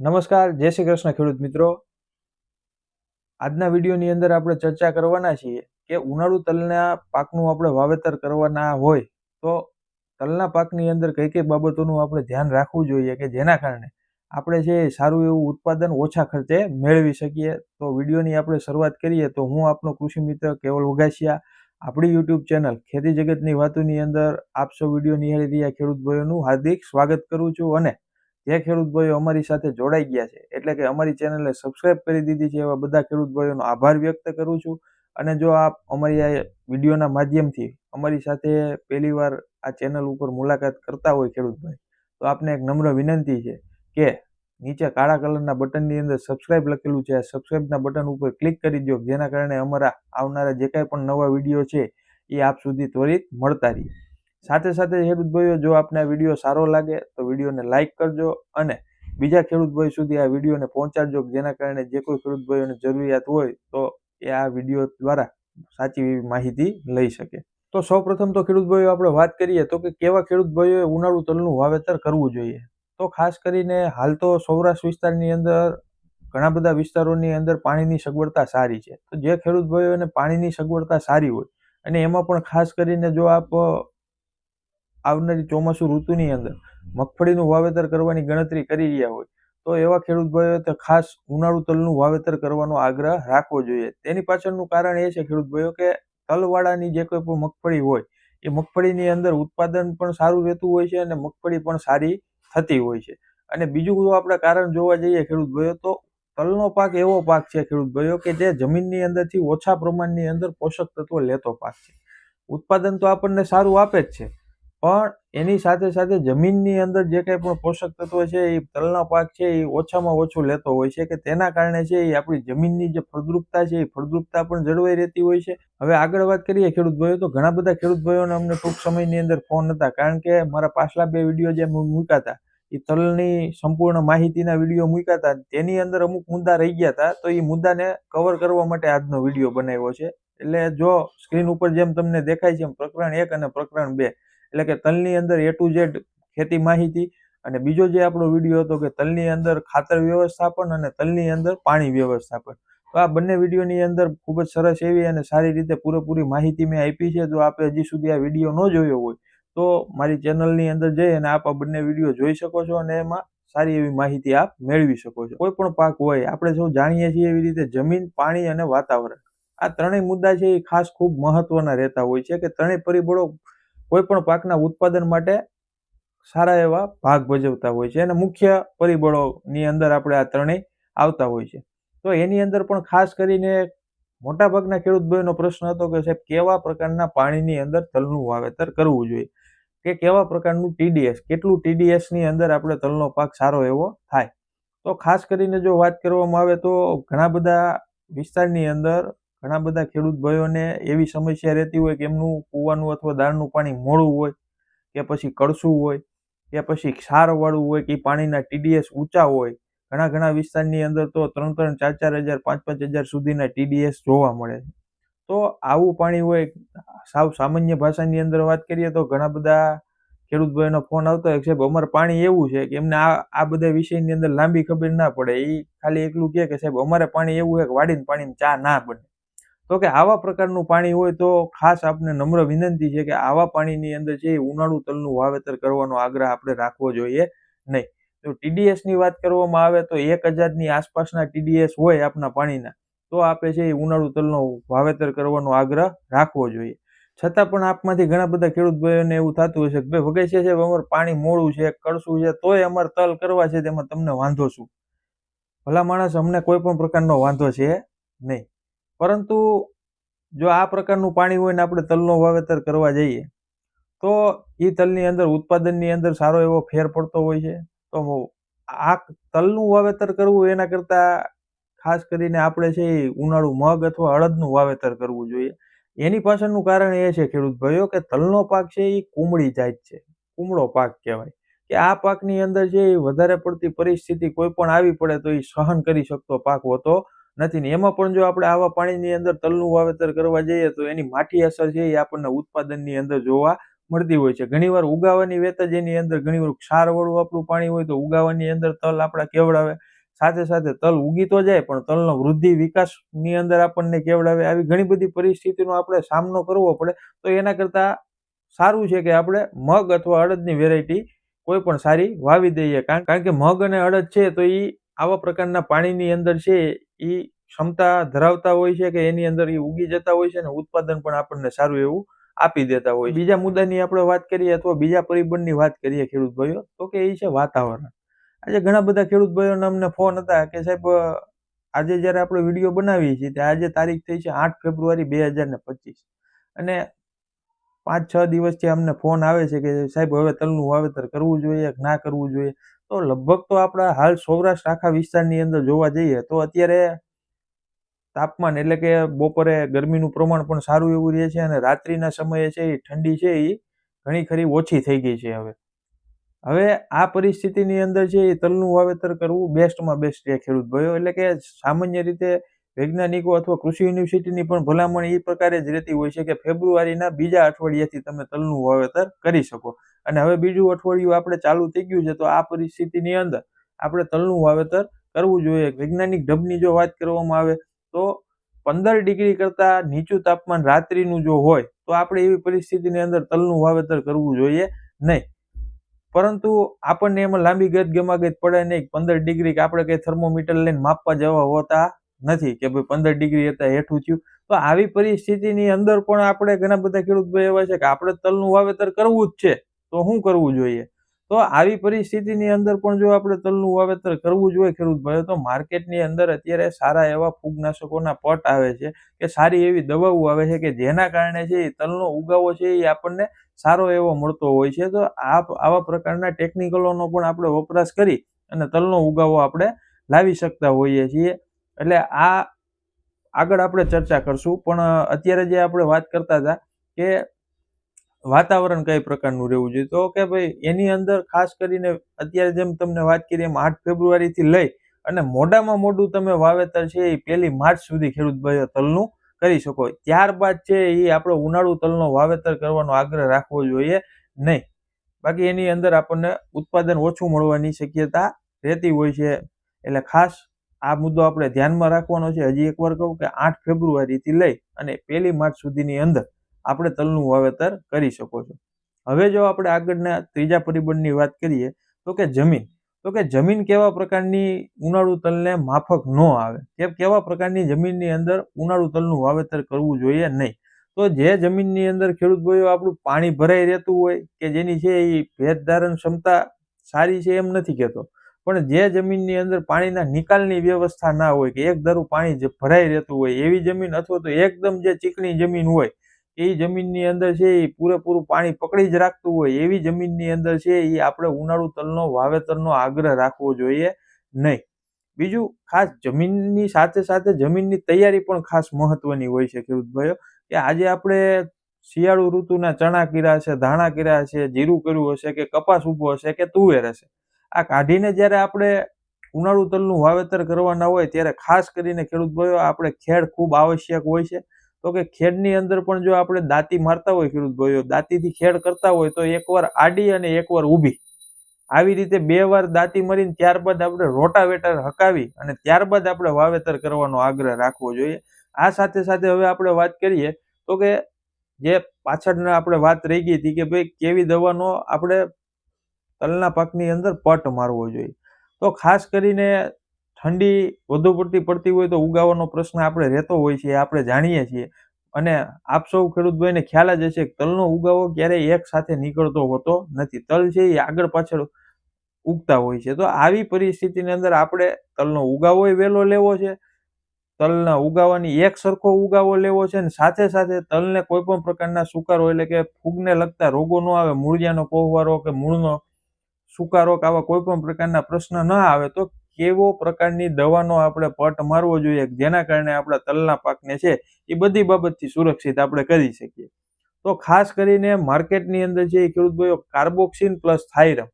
નમસ્કાર, જય શ્રી કૃષ્ણ ખેડૂત મિત્રો. આજના વિડીયોની અંદર આપણે ચર્ચા કરવાના છીએ કે ઉનાળુ તલના પાકનું આપણે વાવેતર કરવાના હોય તો તલના પાકની અંદર કઈ કઈ બાબતોનું આપણે ધ્યાન રાખવું જોઈએ કે જેના કારણે આપણે છે સારું એવું ઉત્પાદન ઓછા ખર્ચે મેળવી શકીએ. તો વિડીયોની આપણે શરૂઆત કરીએ તો હું આપનો કૃષિ મિત્ર કેવલ વઘાસિયા આપણી યુટ્યુબ ચેનલ ખેતી જગતની વાતોની અંદર આપ સૌ વીડિયો નિહાળી રહ્યા ખેડૂત ભાઈઓનું હાર્દિક સ્વાગત કરું છું અને જે ખેડૂત ભાઈઓ અમારી સાથે જોડાઈ ગયા છે, એટલે કે અમારી ચેનલને સબસ્ક્રાઇબ કરી દીધી છે એવા બધા ખેડૂત ભાઈઓનો આભાર વ્યક્ત કરું છું. અને જો આપ અમારી આ વિડીયોના માધ્યમથી અમારી સાથે પહેલીવાર આ ચેનલ ઉપર મુલાકાત કરતા હોય ખેડૂત ભાઈ તો આપને એક નમ્ર વિનંતી છે કે નીચે કાળા કલરના બટનની અંદર સબસ્ક્રાઇબ લખેલું છે. આ સબસ્ક્રાઇબના બટન ઉપર ક્લિક કરી દો જેના કારણે અમારા આવનારા જે કાંઈ પણ નવા વીડિયો છે એ આપ સુધી ત્વરિત મળતા રહે. સાથે સાથે ખેડૂત ભાઈઓ, જો આપને આ વીડિયો સારો લાગે, તો વિડીયોને લાઇક કરજો અને બીજા ખેડૂત ભાઈ સુધી આ વિડીયોને પહોંચાડજો જેના કારણે જે કોઈ ખેડૂત ભાઈઓને જરૂરિયાત હોય, તો એ આ વીડિયો દ્વારા સાચી એવી માહિતી લઈ શકે. તો સૌ પ્રથમ તો ખેડૂત ભાઈઓ, આપણે વાત કરીએ, તો કે કેવા ખેડૂત ભાઈઓએ ઉનાળુ તલનું વાવેતર કરવું જોઈએ? તો ખાસ કરીને હાલ તો સૌરાષ્ટ્ર વિસ્તારની અંદર, ઘણા બધા વિસ્તારોની અંદર પાણીની સગવડતા સારી છે. તો જે ખેડૂત ભાઈઓને પાણીની સગવડતા સારી હોય, અને એમાં પણ ખાસ કરીને જો આપ આવનારી ચોમાસુ ઋતુની અંદર મગફળીનું વાવેતર કરવાની ગણતરી કરી રહ્યા હોય, તો એવા ખેડૂત ભાઈઓએ તો ખાસ ઉનાળુ તલનું વાવેતર કરવાનો આગ્રહ રાખવો જોઈએ. તેની પાછળનું કારણ એ છે ખેડૂત ભાઈઓ કે તલવાળાની જે કોઈ પણ મગફળી હોય, એ મગફળીની અંદર ઉત્પાદન પણ સારું રહેતું હોય છે અને મગફળી પણ સારી થતી હોય છે. અને બીજું જો આપણે કારણ જોવા જઈએ ખેડૂત ભાઈઓ, તો તલનો પાક એવો પાક છે ખેડૂત ભાઈઓ કે જે જમીનની અંદરથી ઓછા પ્રમાણની અંદર પોષક તત્વો લેતો પાક છે. ઉત્પાદન તો આપણને સારું આપે જ છે પણ એની સાથે સાથે જમીનની અંદર જે કંઈ પણ પોષક તત્વો છે, એ તલનો પાક છે, એ ઓછામાં ઓછું લેતો હોય છે કે તેના કારણે છે એ આપણી જમીનની જે ફળદ્રુપતા છે, એ ફળદ્રુપતા પણ જળવાઈ રહેતી હોય છે. હવે આગળ વાત કરીએ ખેડૂત ભાઈઓ, તો ઘણા બધા ખેડૂત ભાઈઓને અમને ટૂંક સમયની અંદર ફોન હતા કારણ કે મારા પાછલા બે વીડિયો જે મૂક્યા હતા, એ તલની સંપૂર્ણ માહિતીના વીડિયો મૂક્યા હતા. તેની અંદર અમુક મુદ્દા રહી ગયા હતા, તો એ મુદ્દાને કવર કરવા માટે આજનો વીડિયો બનાવ્યો છે. એટલે જો સ્ક્રીન ઉપર જેમ તમને દેખાય છે એમ પ્રકરણ એક અને પ્રકરણ બે એટલે કે તલની અંદર એ ટુ ઝેડ ખેતી માહિતી અને બીજો જે આપણો વીડિયો હતો કે તલની અંદર ખાતર વ્યવસ્થાપન અને તલની અંદર પાણી વ્યવસ્થાપન. તો આ બંને વિડીયોની અંદર ખૂબ જ સરસ એવી અને સારી રીતે પૂરેપૂરી માહિતી મેં આપી છે. જો આપે હજી સુધી આ વીડિયો ન જોયો હોય, તો મારી ચેનલની અંદર જઈ અને આપ આ બંને વીડિયો જોઈ શકો છો અને એમાં સારી એવી માહિતી આપ મેળવી શકો છો. કોઈ પણ પાક હોય, આપણે સૌ જાણીએ છીએ એવી રીતે જમીન, પાણી અને વાતાવરણ. આ ત્રણેય મુદ્દા છે એ ખાસ ખૂબ મહત્વના રહેતા હોય છે કે ત્રણેય પરિબળો કોઈ પણ પાકના ઉત્પાદન માટે સારા એવા ભાગ ભજવતા હોય છે અને મુખ્ય પરિબળોની અંદર આપણે આ ત્રણેય આવતા હોય છે. તો એની અંદર પણ ખાસ કરીને મોટાભાગના ખેડૂત ભાઈનો પ્રશ્ન હતો કે સાહેબ, કેવા પ્રકારના પાણીની અંદર તલનું વાવેતર કરવું જોઈએ? કે કેવા પ્રકારનું ટીડીએસ કેટલું ટીડીએસની અંદર આપણે તલનો પાક સારો એવો થાય? તો ખાસ કરીને જો વાત કરવામાં આવે તો ઘણા બધા વિસ્તારની અંદર ઘણા બધા ખેડૂત ભાઈઓને એવી સમસ્યા રહેતી હોય કે એમનું કૂવાનું અથવા દાળનું પાણી મોડું હોય, કે પછી કળશું હોય, કે પછી ક્ષારવાળું હોય, કે પાણીના ટીડીએસ ઊંચા હોય. ઘણા ઘણા વિસ્તારની અંદર તો ત્રણ ત્રણ ચાર ચાર હજાર, પાંચ પાંચ હજાર સુધીના ટીડીએસ જોવા મળે છે. તો આવું પાણી હોય, સાવ સામાન્ય ભાષાની અંદર વાત કરીએ તો ઘણા બધા ખેડૂત ભાઈનો ફોન આવતો હોય સાહેબ અમારે પાણી એવું છે કે એમને આ આ બધા વિષયની અંદર લાંબી ખબર ના પડે. એ ખાલી એકલું કહે કે સાહેબ અમારે પાણી એવું છે કે વાડીને પાણીમાં ચા ના બને. તો કે આવા પ્રકારનું પાણી હોય તો ખાસ આપને નમ્ર વિનંતી છે કે આવા પાણીની અંદર છે ઉનાળુ તલનું વાવેતર કરવાનો આગ્રહ આપણે રાખવો જોઈએ નહીં. તો ટીડીએસની વાત કરવામાં આવે તો એક હજારની આસપાસના ટીડીએસ હોય આપના પાણીના, તો આપે છે એ ઉનાળુ તલનો વાવેતર કરવાનો આગ્રહ રાખવો જોઈએ. છતાં પણ આપમાંથી ઘણા બધા ખેડૂત ભાઈઓને એવું થતું છે કે, ભાઈ, વગેરે છે, અમારે પાણી મોડું છે કરશું છે, તોય અમારે તલ કરવા છે, તેમાં તમને વાંધો શું? ભલા માણસ અમને કોઈ પણ પ્રકારનો વાંધો છે નહીં. પરંતુ જો આ પ્રકારનું પાણી હોય ને આપણે તલનો વાવેતર કરવા જઈએ, તો એ તલની અંદર, ઉત્પાદનની અંદર સારો એવો ફેર પડતો હોય છે. તો આ તલનું વાવેતર કરવું એના કરતાં ખાસ કરીને આપણે છે એ ઉનાળુ મગ અથવા અડદનું વાવેતર કરવું જોઈએ. એની પાછળનું કારણ એ છે ખેડૂત ભાઈઓ કે તલનો પાક છે એ કુમળી જાત છે. કુમળો પાક કહેવાય. કે આ પાકની અંદર એ વધારે પડતી પરિસ્થિતિ કોઈ પણ આવી પડે તો એ સહન કરી શકતો પાક હોતો નથી ને એમાં પણ જો આપણે આવા પાણીની અંદર તલનું વાવેતર કરવા જઈએ તો એની માઠી અસર છે એ આપણને ઉત્પાદનની અંદર જોવા મળતી હોય છે. ઘણીવાર ઉગાવાની વેત જ એની અંદર ઘણીવાર ક્ષારવાળું આપણું પાણી હોય તો ઉગાવાની અંદર તલ આપણા કેવડાવે. સાથે સાથે તલ ઉગી તો જાય પણ તલનો વૃદ્ધિ વિકાસની અંદર આપણને કેવડાવે આવી ઘણી બધી પરિસ્થિતિનો આપણે સામનો કરવો પડે. તો એના કરતાં સારું છે કે આપણે મગ અથવા અડદની વેરાયટી કોઈ પણ સારી વાવી દઈએ. કારણ કે મગ અને અડદ છે તો એ આવા પ્રકારના પાણીની અંદર છે એ ક્ષમતા ધરાવતા હોય છે કે એની અંદર એ ઉગી જતા હોય છે અને ઉત્પાદન પણ આપણને સારું એવું આપી દેતા હોય બીજા મુદ્દાની આપણે વાત કરીએ અથવા બીજા પરિબળની વાત કરીએ ખેડૂત ભાઈઓ, તો કે એ છે વાતાવરણ. આજે ઘણા બધા ખેડૂત ભાઈઓને અમને ફોન હતા કે સાહેબ આજે જ્યારે આપણે વીડિયો બનાવીએ છીએ ત્યારે આજે તારીખ થઈ છે આઠ ફેબ્રુઆરી બે હજાર ને પચીસ. અને પાંચ છ દિવસથી અમને ફોન આવે છે કે સાહેબ, હવે તલનું વાવેતર કરવું જોઈએ કે ના કરવું જોઈએ? તો લગભગ તો આપણા હાલ સૌરાષ્ટ્ર આખા વિસ્તારની અંદર જોવા જઈએ તો અત્યારે તાપમાન એટલે કે બપોરે ગરમીનું પ્રમાણ પણ સારું એવું રહે છે અને રાત્રિના સમયે છે એ ઠંડી છે એ ઘણી ખરી ઓછી થઈ ગઈ છે હવે. હવે આ પરિસ્થિતિની અંદર છે એ તલનું વાવેતર કરવું બેસ્ટમાં બેસ્ટ છે ખેડૂત ભાઈઓ. એટલે કે સામાન્ય રીતે વૈજ્ઞાનિકો અથવા કૃષિ યુનિવર્સિટીની પણ ભલામણ એ પ્રકારે જ રહેતી હોય છે કે ફેબ્રુઆરીના બીજા અઠવાડિયાથી તમે તલનું વાવેતર કરી શકો. અને હવે બીજું અઠવાડિયું આપણે ચાલુ થઈ ગયું છે, તો આ પરિસ્થિતિની અંદર આપણે તલનું વાવેતર કરવું જોઈએ. વૈજ્ઞાનિક ઢબની જો વાત કરવામાં આવે, તો પંદર ડિગ્રી કરતાં નીચું તાપમાન રાત્રિનું જો હોય, તો આપણે એવી પરિસ્થિતિની અંદર તલનું વાવેતર કરવું જોઈએ નહીં. પરંતુ આપણને એમાં લાંબી ગત ગમાગત પડે નહીં પંદર ડિગ્રી કે આપણે કઈ થર્મોમીટર લઈને માપવા જવા હોતા નથી કે ભાઈ પંદર ડિગ્રી હતા હેઠું થયું. તો આવી પરિસ્થિતિની અંદર પણ આપણે ઘણા બધા ખેડૂત ભાઈ એવા છે કે આપણે તલનું વાવેતર કરવું જ છે. તો શું કરવું જોઈએ? તો આવી પરિસ્થિતિની અંદર પણ જો આપણે તલનું વાવેતર કરવું જોઈએ ખેડૂત ભાઈઓ તો માર્કેટની અંદર અત્યારે સારા એવા ફૂગનાશકોના પટ આવે છે કે સારી એવી દવાઓ આવે છે કે જેના કારણે છે એ તલનો ઉગાવો છે એ આપણને સારો એવો મળતો હોય છે. તો આ આવા પ્રકારના ટેકનિકલોનો પણ આપણે વપરાશ કરી અને તલનો ઉગાવો આપણે લાવી શકતા હોઈએ છીએ. એટલે આ આગળ આપણે ચર્ચા કરશું. પણ અત્યારે જે આપણે વાત કરતા હતા કે વાતાવરણ કઈ પ્રકારનું રહેવું જોઈએ? તો કે ભાઈ, એની અંદર ખાસ કરીને અત્યારે જેમ તમને વાત કરી એમ આઠ ફેબ્રુઆરીથી લઈ અને મોડામાં મોડું તમે વાવેતર છે એ પહેલી માર્ચ સુધી ખેડૂત ભાઈઓ તલનું કરી શકો. ત્યારબાદ છે એ આપણો ઉનાળુ તલનો વાવેતર કરવાનો આગ્રહ રાખવો જોઈએ નહીં. બાકી એની અંદર આપણને ઉત્પાદન ઓછું મળવાની શક્યતા રહેતી હોય છે. એટલે ખાસ આ મુદ્દો આપણે ધ્યાનમાં રાખવાનો છે. હજી એકવાર કહું કે આઠ ફેબ્રુઆરીથી લઈ અને પહેલી માર્ચ સુધીની અંદર આપણે તલનું વાવેતર કરી શકો છો. હવે જો આપણે આગળના ત્રીજા પરિબળની વાત કરીએ, તો કે જમીન. તો કે જમીન કેવા પ્રકારની ઉનાળુ તલને માફક ન આવે? કે કેવા પ્રકારની જમીનની અંદર ઉનાળુ તલનું વાવેતર કરવું જોઈએ નહીં? તો જે જમીનની અંદર ખેડૂત ભાઈઓ આપણું પાણી ભરાઈ રહેતું હોય, કે જેની છે એ ભેજ ધારણ ક્ષમતા સારી છે એમ નથી કહેતો. પણ જે જમીનની અંદર પાણીના નિકાલની વ્યવસ્થા ના હોય, કે એક ધારું પાણી ભરાઈ રહેતું હોય, એવી જમીન અથવા તો એકદમ જે ચીકણી જમીન હોય એ જમીનની અંદર છે એ પૂરેપૂરું પાણી પકડી જ રાખતું હોય, એવી જમીનની અંદર છે એ આપણે ઉનાળુ તલનો, વાવેતરનો આગ્રહ રાખવો જોઈએ નહીં. બીજું, ખાસ જમીનની સાથે સાથે જમીનની તૈયારી પણ ખાસ મહત્વની હોય છે, ખેડૂત ભાઈઓ. કે આજે આપણે શિયાળુ ઋતુના ચણા કીરા છે ધાણા કર્યા છે જીરું કર્યું હશે, કે કપાસ ઊભો હશે, કે તુવેર હશે. આ કાઢીને જ્યારે આપણે ઉનાળુ તલનું વાવેતર કરવાના હોય, ત્યારે ખાસ કરીને ખેડૂત ભાઈઓ, આપણે ખેડ ખૂબ આવશ્યક હોય છે. તો કે ખેડની અંદર પણ જો આપણે દાંતી મારતા હોય ખેડૂત ભાઈઓ દાંતીથી ખેડ કરતા હોય તો એકવાર આડી અને એકવાર ઊભી. આવી રીતે બે વાર દાંતી મારીને ત્યારબાદ આપણે રોટાવેટર હકાવી અને ત્યારબાદ આપણે વાવેતર કરવાનો આગ્રહ રાખવો જોઈએ. આ સાથે સાથે હવે આપણે વાત કરીએ તો કે જે પાછળના આપણે વાત રહી ગઈ હતી કે ભાઈ કેવી દવાનો આપણે તલના પાકની અંદર પટ મારવો જોઈએ. તો ખાસ કરીને ઠંડી વધુ પડતી પડતી હોય તો ઉગાવાનો પ્રશ્ન આપણે રહેતો હોય છે આપણે જાણીએ છીએ. અને આપ સૌ ખેડૂતભાઈને ખ્યાલ જ હશે કે તલનો ઉગાવો ક્યારેય એક સાથે નીકળતો હોતો નથી. તલ છે એ આગળ પાછળ ઉગતા હોય છે. તો આવી પરિસ્થિતિની અંદર આપણે તલનો ઉગાવો વહેલો લેવો છે, તલના ઉગાવાની એક સરખો ઉગાવો લેવો છે અને સાથે સાથે તલને કોઈ પણ પ્રકારના સુકારો એટલે કે ફૂગને લગતા રોગો ન આવે, મૂળિયાનો કોહવારો કે મૂળનો સુકારો કે આવા કોઈ પણ પ્રકારના પ્રશ્ન ન આવે તો કેવો પ્રકારની દવાનો આપણે પટ મારવો જોઈએ, જેના કારણે આપણા તલના પાકને છે એ બધી બાબતથી સુરક્ષિત આપણે કરી શકીએ. તો ખાસ કરીને માર્કેટની અંદર છે એ ખેડૂતભાઈઓ કાર્બોક્સિન પ્લસ થાઇરમ,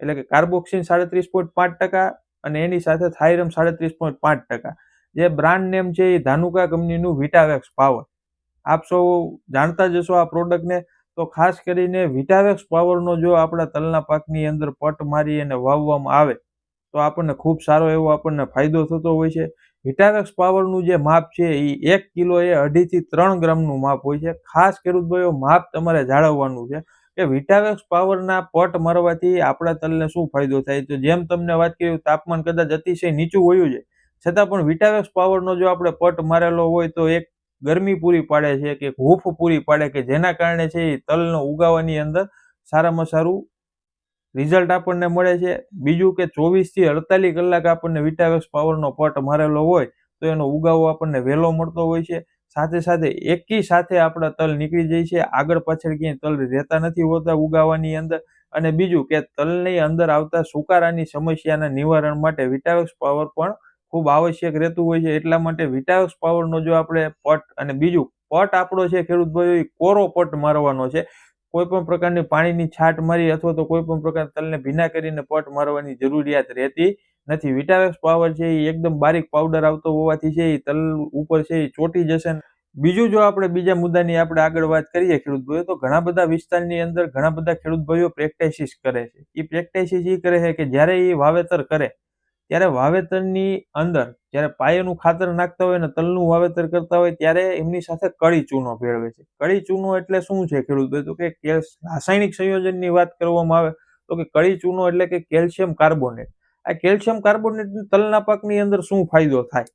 એટલે કે કાર્બોક્સિન સાડત્રીસ પોઈન્ટ પાંચ ટકા અને એની સાથે થાઇરમ સાડત્રીસ પોઈન્ટ પાંચ ટકા. જે બ્રાન્ડ નેમ છે એ ધાનુકા કંપનીનું વિટાવેક્સ પાવર. આપ સૌ જાણતા જશો આ પ્રોડક્ટને. તો ખાસ કરીને વિટાવેક્સ પાવરનો જો આપણા તલના પાકની અંદર પટ મારી અને વાવવામાં આવે તો આપણને ખૂબ સારો એવો આપણને ફાયદો થતો હોય છે. વિટાવેક્સ પાવરનું જે માપ છે એ એક કિલો એ અઢીથી ત્રણ ગ્રામનું માપ હોય છે. ખાસ ખેડૂત ભાઈઓ, માપ તમારે જાળવવાનું છે. કે વિટાવેક્સ પાવરના પટ મારવાથી આપણા તલને શું ફાયદો થાય? તો જેમ તમને વાત કરી તાપમાન કદાચ અતિશય નીચું હોયું છે છતાં પણ વિટાવેક્સ પાવરનો જો આપણે પટ મારેલો હોય તો એક ગરમી પૂરી પાડે છે કે હૂફ પૂરી પાડે કે જેના કારણે છે એ તલનો ઉગાવાની અંદર સારામાં સારું રિઝલ્ટ આપણને મળે છે. બીજું કે ચોવીસથી અડતાલીસ કલાક આપણને વિટાવેક્સ પાવરનો પટ મારેલો હોય, તો એનો ઉગાવો આપણને વહેલો મળતો હોય છે. સાથે સાથે એકી સાથે આપણા તલ નીકળી જાય છે. આગળ પાછળ ક્યાંય તલ રહેતા નથી હોતા ઉગાવાની અંદર. અને બીજું કે તલની અંદર આવતા સુકારાની સમસ્યાના નિવારણ માટે વિટાવેક્સ પાવર પણ ખૂબ આવશ્યક રહેતું હોય છે. એટલા માટે વિટાવેક્સ પાવરનો જો આપણે પટ અને બીજું પટ આપણો છે ખેડૂત ભાઈઓ કોરો પટ મારવાનો છે. કોઈ પણ પ્રકારની પાણીની છાટ મારી અથવા તો કોઈ પણ પ્રકાર તલને ભીના કરીને પટ મારવાની જરૂરિયાત રહેતી નથી. વિટાવેક્સ પાવર છે એ એકદમ બારીક પાવડર આવતો હોવાથી છે એ તલ ઉપર છે એ ચોટી જશે બીજું જો આપણે બીજા મુદ્દાની આપણે આગળ વાત કરીએ ખેડૂત ભાઈઓ, તો ઘણા બધા વિસ્તારની અંદર ઘણા બધા ખેડૂત ભાઈઓ પ્રેક્ટાઇસિસ કરે છે. એ પ્રેક્ટાઇસિસ એ કરે છે કે જ્યારે એ વાવેતર કરે ત્યારે વાવેતરની અંદર જ્યારે પાયાનું ખાતર નાખતા હોય અને તલનું વાવેતર કરતા હોય ત્યારે એમની સાથે કળી ચૂનો ભેળવે છે. કળી ચૂનો એટલે શું છે ખેડૂત ભાઈ તો કે રાસાયણિક સંયોજનની વાત કરવામાં આવે તો કે કળી ચૂનો એટલે કે કેલ્શિયમ કાર્બોનેટ. આ કેલ્શિયમ કાર્બોનેટ તલના પાકની અંદર શું ફાયદો થાય?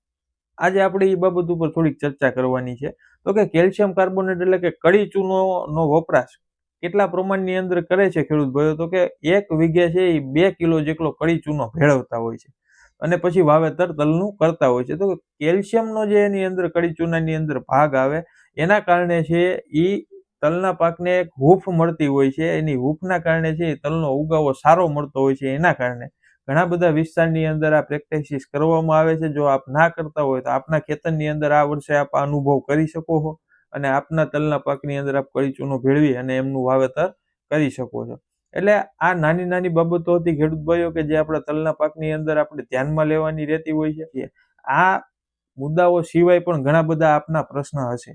આજે આપણે એ બાબત ઉપર થોડીક ચર્ચા કરવાની છે. તો કે કેલ્શિયમ કાર્બોનેટ એટલે કે કળી ચૂનોનો વપરાશ કેટલા પ્રમાણની અંદર કરે છે ખેડૂત ભાઈઓ? તો કે એક વીઘે છે એ બે કિલો જેટલો કળી ચૂનો ભેળવતા હોય છે. અને પછી વાવેતર તલનું કરતા હોય છે. તો કેલ્શિયમનો જે એની અંદર, કડી ચૂનાની અંદર ભાગ આવે, એના કારણે છે એ તલના પાકને એક હૂફ મળતી હોય છે. એની હૂફના કારણે છે તલનો ઉગાવો સારો મળતો હોય છે એના કારણે. ઘણા બધા વિસ્તારની અંદર આ પ્રેક્ટિસિસ કરવામાં આવે છે. જો આપ ના કરતા હોય તો આપના ખેતરની અંદર આ વર્ષે આપ અનુભવ કરી શકો છો અને આપના તલના પાકની અંદર આપ કડી ચૂનો ભેળવી અને એમનું વાવેતર કરી શકો છો. એટલે આ નાની નાની બાબતો હતી ખેડૂત ભાઈઓ કે જે આપણા તલના પાકની અંદર આપણે ધ્યાનમાં લેવાની રહેતી હોય છે આ મુદ્દાઓ સિવાય પણ ઘણા બધા આપના પ્રશ્ન હશે.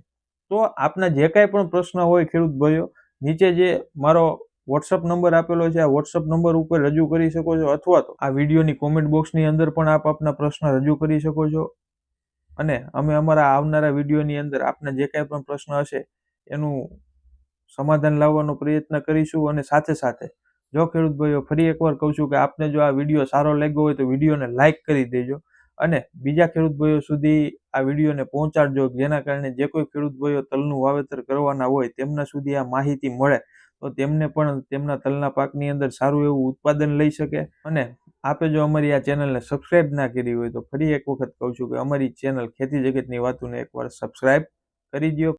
તો આપના જે કાંઈ પણ પ્રશ્ન હોય ખેડૂત ભાઈઓ, નીચે જે મારો વોટ્સઅપ નંબર આપેલો છે, આ વોટ્સઅપ નંબર ઉપર રજૂ કરી શકો છો અથવા તો આ વિડીયોની કોમેન્ટ બોક્સની અંદર પણ આપ આપના પ્રશ્ન રજૂ કરી શકો છો. અને અમે અમારા આવનારા વિડીયોની અંદર આપના જે કાંઈ પણ પ્રશ્ન હશે એનું સમાધાન લાવવાનો પ્રયત્ન કરીશું અને સાથે સાથે જો ખેડૂત ભાઈઓ ફરી એકવાર કહું છું કે આપને જો આ વીડિયો સારો લાગ્યો હોય તો વિડીયોને લાઇક કરી દેજો અને બીજા ખેડૂત ભાઈઓ સુધી આ વિડીયોને પહોંચાડજો જેના કારણે જે કોઈ ખેડૂત ભાઈઓ તલનું વાવેતર કરવાના હોય તેમના સુધી આ માહિતી મળે તો તેમને પણ તેમના તલના પાકની અંદર સારું એવું ઉત્પાદન લઈ શકે અને આપે જો અમારી આ ચેનલને સબસ્ક્રાઇબ ના કરી હોય તો ફરી એક વખત કહું છું કે અમારી ચેનલ ખેતી જગતની વાતોને એકવાર સબસ્ક્રાઇબ કરી દો